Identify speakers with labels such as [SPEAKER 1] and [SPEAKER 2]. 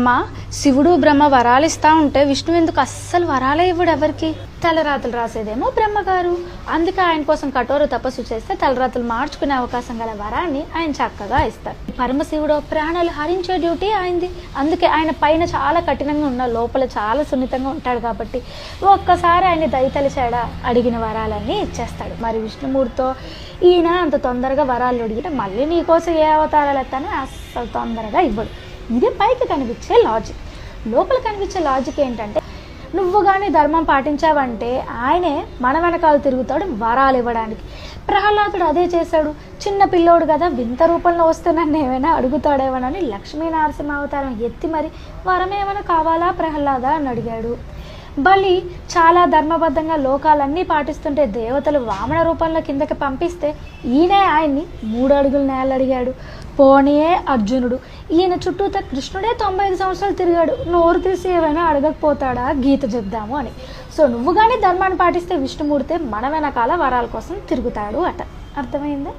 [SPEAKER 1] అమ్మా శివుడు బ్రహ్మ వరాలు ఇస్తా ఉంటే విష్ణు ఎందుకు అస్సలు వరాలే ఇవ్వడు ఎవరికి? తలరాతులు రాసేదేమో బ్రహ్మగారు. అందుకే ఆయన కోసం కఠోర తపస్సు చేస్తే తలరాతులు మార్చుకునే అవకాశం గల వరాన్ని ఆయన చక్కగా ఇస్తారు. పరమశివుడు ప్రాణాలు హరించే డ్యూటీ ఆయనది. అందుకే ఆయన పైన చాలా కఠినంగా ఉన్న లోపల చాలా సున్నితంగా ఉంటాడు కాబట్టి ఒక్కసారి ఆయన దయతలిచాడ అడిగిన వరాలన్నీ ఇచ్చేస్తాడు. మరి విష్ణుమూర్తితో ఈయన అంత తొందరగా వరాలు అడిగిన మళ్ళీ నీకోసం ఏ అవతారాలు ఎత్తానో అస్సలు తొందరగా ఇవ్వడు. ఇది పైకి కనిపించే లాజిక్ లోపల కనిపించే లాజిక్ ఏంటంటే నువ్వు కానీ ధర్మం పాటించావంటే ఆయనే మన వెనకాల తిరుగుతాడు వరాలు ఇవ్వడానికి. ప్రహ్లాదుడు అదే చేశాడు. చిన్న పిల్లోడు కదా వింత రూపంలో వస్తే నన్ను ఏమైనా అడుగుతాడేమోనని లక్ష్మీ నరసింహ అవతారం ఎత్తి మరి వరం ఏమైనా కావాలా ప్రహ్లాద? అని అడిగాడు. బలి చాలా ధర్మబద్ధంగా లోకాలన్నీ పాటిస్తుంటే దేవతలు వామన రూపంలో కిందకి పంపిస్తే ఈయనే ఆయన్ని మూడు అడుగులు నేల అడిగాడు. పోనీయే అర్జునుడు. ఈయన చుట్టూత కృష్ణుడే తొంభై ఐదు సంవత్సరాలు తిరిగాడు. నోరు తీసి ఏమైనా అడగకపోతాడా? గీత చెప్దాము అని. సో నువ్వు కానీ ధర్మాన్ని పాటిస్తే విష్ణుమూర్తి మన వెనకాల వరాల కోసం తిరుగుతాడు అట. అర్థమైందా?